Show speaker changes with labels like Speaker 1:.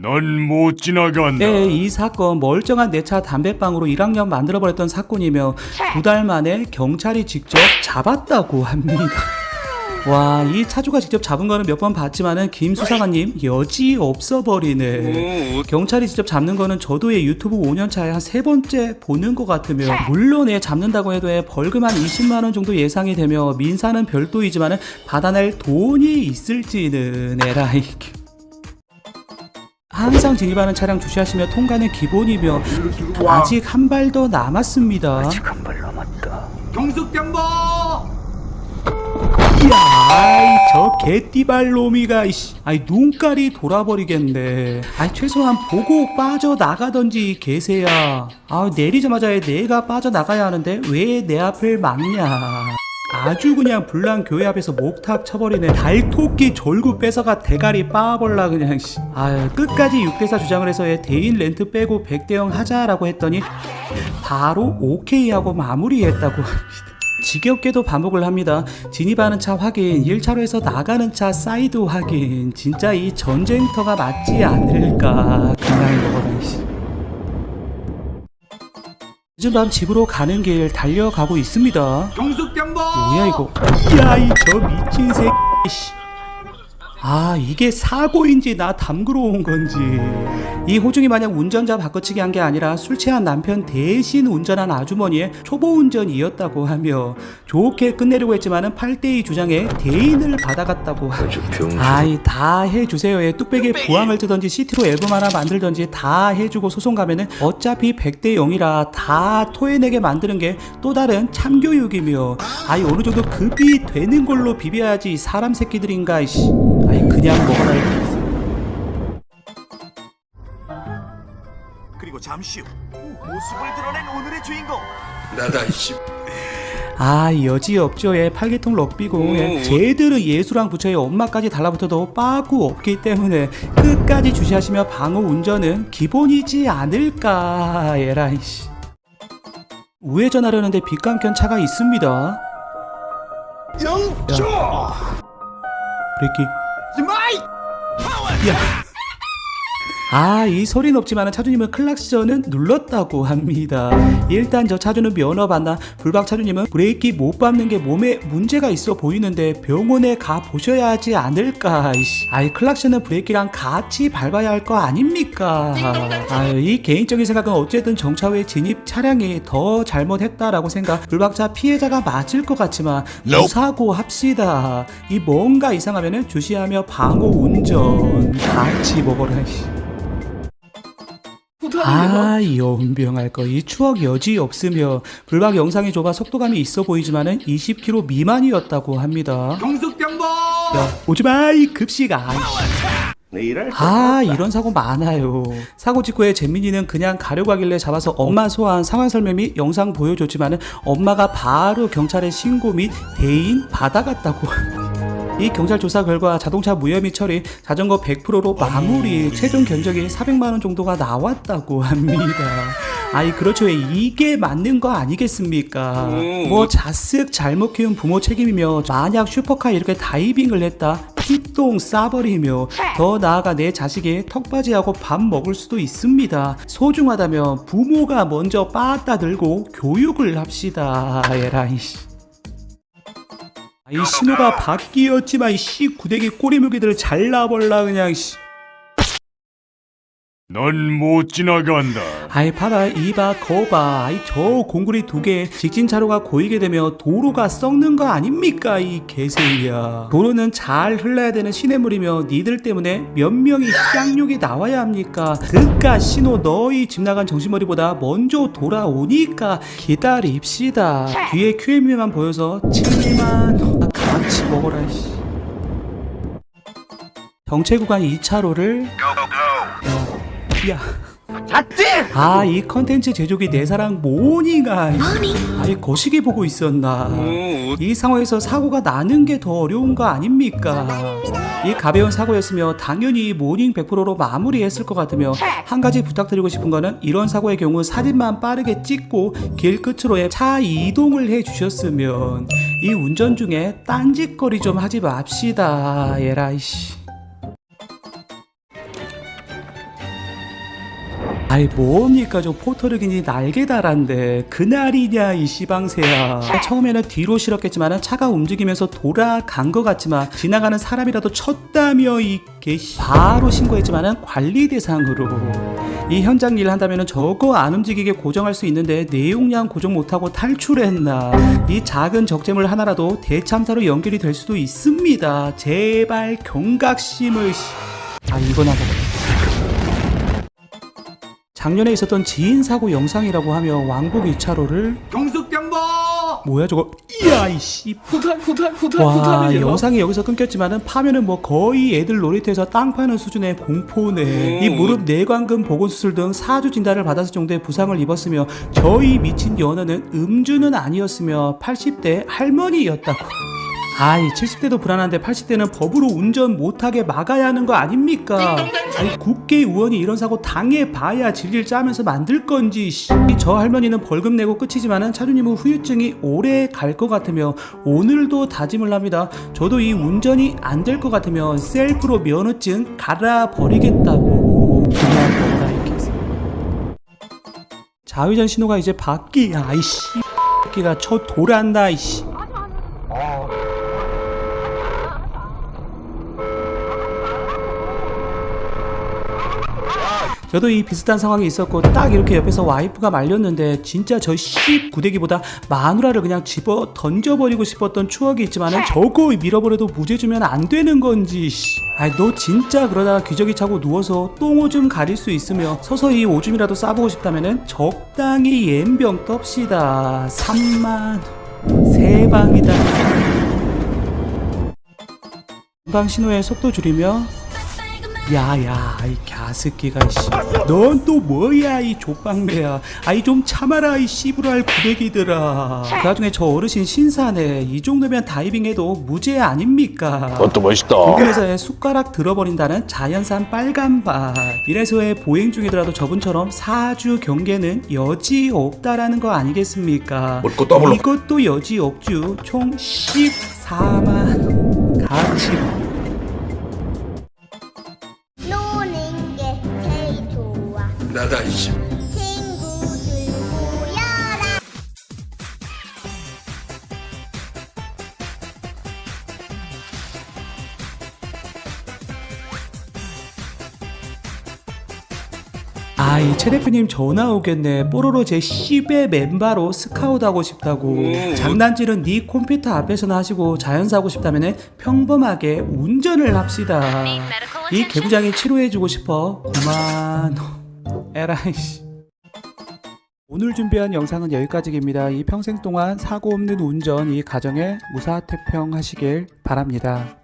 Speaker 1: 넌 못 지나간다.
Speaker 2: 네, 이 사건 멀쩡한 내 차 담배빵으로 1학년 만들어버렸던 사건이며 두 달 만에 경찰이 직접 잡았다고 합니다. 와, 이 차주가 직접 잡은 거는 몇 번 봤지만은 김 수사관님 여지 없어 버리네. 경찰이 직접 잡는 거는 저도 의 유튜브 5년 차에 한 세 번째 보는 것 같으며 물론 애 잡는다고 해도 애 벌금 한 20만 원 정도 예상이 되며 민사는 별도이지만은 받아낼 돈이 있을지는 에라이. 항상 진입하는 차량 주시하시며 통과는 기본이며 아직 한 발 더 남았습니다.
Speaker 3: 경숙병보
Speaker 2: 이야, 아이, 저 개띠발 놈이가, 이씨. 아이, 눈깔이 돌아버리겠네. 아이, 최소한 보고 빠져 나가던지, 이 개새야. 아, 내리자마자 내가 빠져 나가야 하는데, 왜 내 앞을 막냐. 아주 그냥 불난 교회 앞에서 목탁 쳐버리네. 달토끼 졸구 뺏어가 대가리 빠볼라 그냥 씨. 아유 끝까지 6대4 주장을 해서 얘 대인 렌트 빼고 100대0 하자라고 했더니 바로 오케이 하고 마무리했다고 합니다. 지겹게도 반복을 합니다. 진입하는 차 확인, 1차로에서 나가는 차 사이드 확인. 진짜 이 전쟁터가 맞지 않을까. 늦은 밤 집으로 가는 길 달려가고 있습니다.
Speaker 3: 경숙병보
Speaker 2: 뭐야 이거? 야이 저 미친 새끼. 씨. 아 이게 사고인지 나 담그러 온 건지. 이 호중이 마냥 운전자 바꿔치기 한 게 아니라 술 취한 남편 대신 운전한 아주머니의 초보 운전이었다고 하며 좋게 끝내려고 했지만은 8대2 주장에 대인을 받아갔다고 하죠 아이 다 해주세요. 예 뚝배기에 부항을 뜨던지 CT로 앨범 하나 만들던지 다 해주고 소송 가면은 어차피 100대 0이라 다 토해내게 만드는 게 또 다른 참교육이며. 아이 어느 정도 급이 되는 걸로 비벼야지 이 사람 새끼들인가 이씨. 아이 그냥 먹어라 이거.
Speaker 3: 그리고 잠시 후 모습을 드러낸 오늘의 주인공
Speaker 1: 나다 이씨.
Speaker 2: 아 여지없죠 예 팔계통 럭비고 예. 쟤들은 예수랑 부처의 엄마까지 달라붙어도 빠구 없기 때문에 끝까지 주시하시며 방어 운전은 기본이지 않을까 에라이씨 우회전하려는데 빗감견 차가 있습니다
Speaker 3: 영조
Speaker 2: 브레이크
Speaker 3: 스마이
Speaker 2: 아, 이 소리는 없지만 차주님은 클락션은 눌렀다고 합니다. 일단 저 차주는 면허 받나 불박 차주님은 브레이크 못 밟는 게 몸에 문제가 있어 보이는데 병원에 가 보셔야 하지 않을까. 아이 클락션은 브레이크랑 같이 밟아야 할 거 아닙니까? 아유, 이 개인적인 생각은 어쨌든 정차후에 진입 차량이 더 잘못했다라고 생각. 불박차 피해자가 맞을 것 같지만 무사고 합시다. 이 뭔가 이상하면은 주시하며 방어 운전 같이 먹어라. 아, 연병할 거. 이 추억 여지 없으며 불박 영상이 좁아 속도감이 있어 보이지만은 20km 미만이었다고 합니다.
Speaker 3: 경숙병보
Speaker 2: 야, 오지 마 이 급식 아이씨. 아 이런 사고 많아요 사고 직후에 재민이는 그냥 가려고 하길래 잡아서 엄마 소환 상황 설명 및 영상 보여줬지만은 엄마가 바로 경찰에 신고 및 대인 받아갔다고 이 경찰 조사 결과 자동차 무혐의 처리, 자전거 100%로 마무리, 최종 견적이 400만 원 정도가 나왔다고 합니다. 아이 그렇죠. 왜 이게 맞는 거 아니겠습니까? 뭐 자쓱 잘못 키운 부모 책임이며 만약 슈퍼카 이렇게 다이빙을 했다 피똥 싸버리며 더 나아가 내 자식이 턱받이하고 밥 먹을 수도 있습니다. 소중하다면 부모가 먼저 빠따 들고 교육을 합시다. 에라이씨. 아, 이 신호가 바뀌었지만 씨 구데기 꼬리물기들 잘라버라 그냥 씨.
Speaker 1: 넌 못 지나간다.
Speaker 2: 아이 봐봐 이봐 거봐. 아이 저 공구리 두 개 직진 차로가 고이게 되며 도로가 썩는 거 아닙니까 이 개새야. 도로는 잘 흘러야 되는 시냇물이며 니들 때문에 몇 명이 쌍욕이 나와야 합니까? 그깟 신호 너희 집 나간 정신머리보다 먼저 돌아오니까 기다립시다. 뒤에 QM만 보여서 7만 같이 먹어라 씨. 정체 구간 2차로를 야 아, 이 컨텐츠 제조기 내 사랑 모닝아. 아이, 거시기 보고 있었나. 이 상황에서 사고가 나는 게 더 어려운 거 아닙니까? 이 가벼운 사고였으며 당연히 모닝 100%로 마무리했을 것 같으며 한 가지 부탁드리고 싶은 거는 이런 사고의 경우 사진만 빠르게 찍고 길 끝으로의 차 이동을 해 주셨으면 이 운전 중에 딴짓거리 좀 하지 맙시다. 에라이씨. 아이 뭡니까? 저 포터르긴이 날개 달한데. 그날이냐 이 시방새야. 처음에는 뒤로 실었겠지만 차가 움직이면서 돌아간 것 같지만 지나가는 사람이라도 쳤다며 이게 바로 신고했지만은 관리 대상으로. 이 현장 일 한다면은 저거 안 움직이게 고정할 수 있는데 내용량 고정 못하고 탈출했나? 이 작은 적재물 하나라도 대참사로 연결이 될 수도 있습니다. 제발 경각심을 씨. 아 이거나 먹어 작년에 있었던 지인 사고 영상이라고 하며 왕복 2차로를
Speaker 3: 경숙병보!
Speaker 2: 뭐야 저거? 이야 이씨.
Speaker 4: 후반 후반 후반
Speaker 2: 와
Speaker 4: 후반이요.
Speaker 2: 영상이 여기서 끊겼지만은 파면은 뭐 거의 애들 놀이터에서 땅 파는 수준의 공포네. 이 무릎 내관근 보건 수술 등 사주 진단을 받았을 정도의 부상을 입었으며 저희 미친 연어는 음주는 아니었으며 80대 할머니였다고 아이 70대도 불안한데 80대는 법으로 운전 못하게 막아야 하는 거 아닙니까? 아니 국회의원이 이런 사고 당해봐야 질질 짜면서 만들 건지 씨. 저 할머니는 벌금 내고 끝이지만은 차주님은 후유증이 오래 갈 것 같으며 오늘도 다짐을 합니다. 저도 이 운전이 안 될 것 같으면 셀프로 면허증 갈아버리겠다고 그냥 뭐라 이렇게 해서. 좌회전 신호가 이제 바뀌 아이씨 끼가 쳐 돌았나 이씨 저도 이 비슷한 상황이 있었고 딱 이렇게 옆에서 와이프가 말렸는데 진짜 저 씨 구데기보다 마누라를 그냥 집어 던져버리고 싶었던 추억이 있지만은 저거 밀어버려도 무죄 주면 안 되는 건지 씨. 아이 너 진짜 그러다가 기저귀 차고 누워서 똥오줌 가릴 수 있으며 서서히 오줌이라도 싸보고 싶다면은 적당히 옌병 떱시다. 3만 세 방이다. 방 신호에 속도 줄이며 야야 이 갸스끼가 이씨. 넌 또 뭐야 이 족방매야. 아이 좀 참아라 이 씨부랄 구데기들아. 그 와중에 저 어르신 신사네. 이 정도면 다이빙해도 무죄 아닙니까?
Speaker 1: 그것도 멋있다.
Speaker 2: 공군에서의 숟가락 들어버린다는 자연산 빨간발 이래서의 보행 중이더라도 저분처럼 사주 경계는 여지 없다라는 거 아니겠습니까. 이것도 여지 없죠. 총 14만 가치 아 이 최 대표님 전화 오겠네. 뽀로로 제 10의 멤버로 스카우트 하고 싶다고. 장난질은 네 컴퓨터 앞에서나 하시고 자연사 하고 싶다면 평범하게 운전을 합시다. 이 개부장이 치료해주고 싶어. 그만. 에라이씨. 오늘 준비한 영상은 여기까지입니다. 이 평생 동안 사고 없는 운전 이 가정에 무사태평하시길 바랍니다